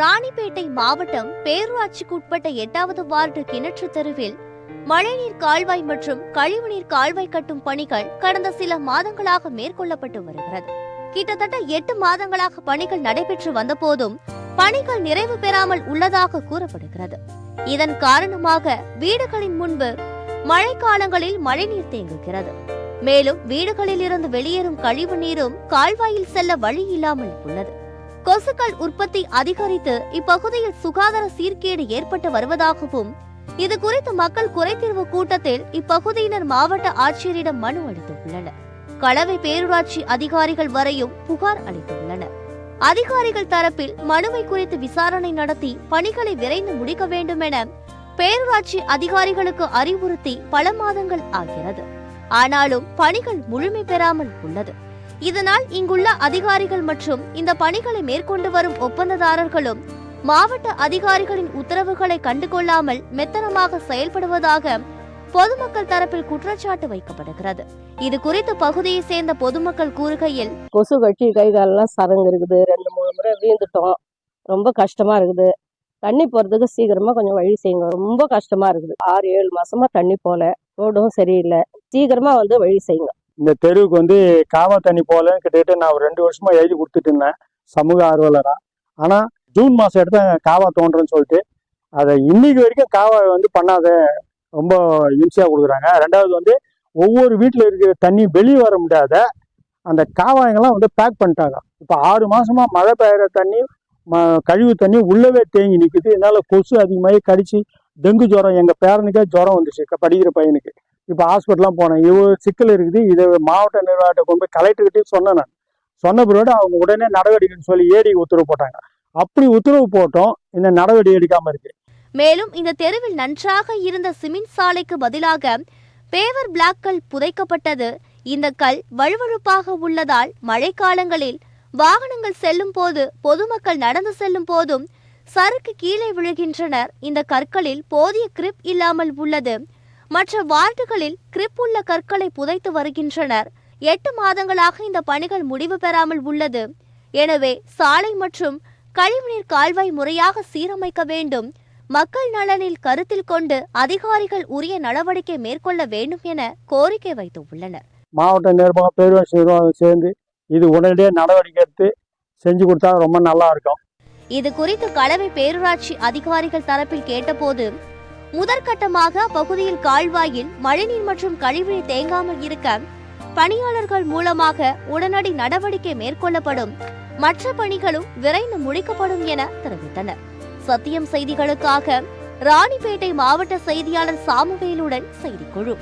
ராணிப்பேட்டை மாவட்டம் பேரூராட்சிக்கு உட்பட்ட எட்டாவது வார்டு கிணற்று தெருவில் மழைநீர் கால்வாய் மற்றும் கழிவுநீர் கால்வாய் கட்டும் பணிகள் கடந்த சில மாதங்களாக மேற்கொள்ளப்பட்டு வருகிறது. கிட்டத்தட்ட எட்டு மாதங்களாக பணிகள் நடைபெற்று வந்தபோதும் பணிகள் நிறைவு பெறாமல் உள்ளதாக கூறப்படுகிறது. இதன் காரணமாக வீடுகளின் முன்பு மழைக்காலங்களில் மழைநீர் தேங்குகிறது. மேலும் வீடுகளில் இருந்து வெளியேறும் கழிவு நீரும் கால்வாயில் செல்ல வழி இல்லாமல் உள்ளது. கொசுக்கள் உற்பத்தி அதிகரித்து இப்பகுதியில் சுகாதார சீர்கேடு ஏற்பட்டு வருவதாகவும் இது குறித்து மக்கள் குறைதீர்வு கூட்டத்தில் இப்பகுதியினர் மாவட்ட ஆட்சியரிடம் மனு அளித்துள்ளனர். களவை பேரூராட்சி அதிகாரிகள் வரையும் புகார் அளித்துள்ளனர். அதிகாரிகள் தரப்பில் மனுவை குறித்து விசாரணை நடத்தி பணிகளை விரைந்து முடிக்க வேண்டும் என பேரூராட்சி அதிகாரிகளுக்கு அறிவுறுத்தி பல மாதங்கள் ஆகிறது. ஆனாலும் பணிகள் முழுமை பெறாமல் உள்ளது. இதனால் இங்குள்ள அதிகாரிகள் மற்றும் இந்த பணிகளை மேற்கொண்டு வரும் ஒப்பந்ததாரர்களும் மாவட்ட அதிகாரிகளின் உத்தரவுகளை கண்டுகொள்ளாமல் மெத்தனமாக செயல்படுவதாக பொதுமக்கள் தரப்பில் குற்றச்சாட்டு வைக்கப்படுகிறது. இது குறித்து பகுதியை சேர்ந்த பொதுமக்கள் கூறுகையில் கொசு கட்டி கை காலெல்லாம் சதங்கு இருக்குது. ரெண்டு மூணு முறை வீழ்ந்துட்டோம். ரொம்ப கஷ்டமா இருக்குது. தண்ணி போறதுக்கு சீக்கிரமா கொஞ்சம் வழி செய்யுங்க. ரொம்ப கஷ்டமா இருக்குது. ஆறு ஏழு மாசமா தண்ணி போல. ரோடும் சரியில்லை. சீக்கிரமா வந்து வழி செய்யுங்க. இந்த தெருவுக்கு வந்து காவா தண்ணி போகலன்னு கிட்டத்தட்ட நான் ஒரு ரெண்டு வருஷமா எழுதி கொடுத்துட்டு இருந்தேன் சமூக ஆர்வலராக ஆனால் ஜூன் மாதம் எடுத்து காவா தோன்றேன்னு சொல்லிட்டு. அதை இன்னைக்கு வரைக்கும் காவா வந்து பண்ணாத ரொம்ப ஈஸியாக கொடுக்குறாங்க. ரெண்டாவது வந்து ஒவ்வொரு வீட்டில் இருக்கிற தண்ணி வெளியே வர முடியாத அந்த காவாயங்கள்லாம் வந்து பேக் பண்ணிட்டாங்க. இப்போ ஆறு மாசமா மழை பெய்கிற தண்ணி ம- கழிவு தண்ணி உள்ளவே தேங்கி நிற்குது இதனால கொசு அதிகமாகி கடிச்சு டெங்கு ஜுரம் எங்கள் பேரனுக்கே ஜுரம் வந்துச்சு படிக்கிற பையனுக்கு. இப்போ ஹாஸ்பிட்டல்லாம் போனேன். இவ்வளோ சிக்கல் இருக்குது. இதை மாவட்ட நிர்வாகத்தை கொண்டு போய் கலெக்டர்கிட்டையும் சொன்னேன் நான். சொன்ன பிறகு அவங்க உடனே நடவடிக்கைன்னு சொல்லி ஏடி உத்தரவு போட்டாங்க. அப்படி உத்தரவு போட்டோம். இந்த நடவடிக்கை எடுக்காம இருக்கு. மேலும் இந்த தெருவில் நன்றாக இருந்த சிமெண்ட் சாலைக்கு பதிலாக பேவர் பிளாக்கல் புதைக்கப்பட்டது. இந்த கல் வழுவழுப்பாக உள்ளதால் மழைக்காலங்களில் வாகனங்கள் செல்லும் போது பொதுமக்கள் நடந்து செல்லும் போதும் சறுக்கு கீழே விழுகின்றனர். இந்த கற்களில் போதிய கிரிப் இல்லாமல் உள்ளது. மற்ற வார்டுகளில் கிரிப் உள்ள கற்களை புதைத்து வருகின்றனர். எட்டு மாதங்களாக இந்த பணிகள் முடிவு பெறாமல் உள்ளது. எனவே சாலை மற்றும் கழிவுநீர் கால்வாய் முறையாக சீரமைக்க வேண்டும். மக்கள் நலனில் கருத்தில் கொண்டு அதிகாரிகள் உரிய நடவடிக்கை மேற்கொள்ள வேண்டும் என கோரிக்கை வைத்துள்ளனர் மாவட்ட நிர்வாகம் பேரூராட்சி நிர்வாகம் சேர்ந்து இது உடனடியாக நடவடிக்கை எடுத்து செஞ்சு கொடுத்தா ரொம்ப நல்லா இருக்கும். இது குறித்து கலவை பேரூராட்சி அதிகாரிகள் தரப்பில் கேட்டபோது முதற்கட்டமாக அப்பகுதியில் கால்வாயில் மழைநீர் மற்றும் கழிவுநீர் தேங்காமல் இருக்க பணியாளர்கள் மூலமாக உடனடி நடவடிக்கை மேற்கொள்ளப்படும். மற்ற பணிகளும் விரைந்து முடிக்கப்படும் என தெரிவித்தனர். சத்தியம் செய்திகளுக்காக ராணிப்பேட்டை மாவட்ட செய்தியாளர் சாமுவேலுடன் செய்திக்குழு.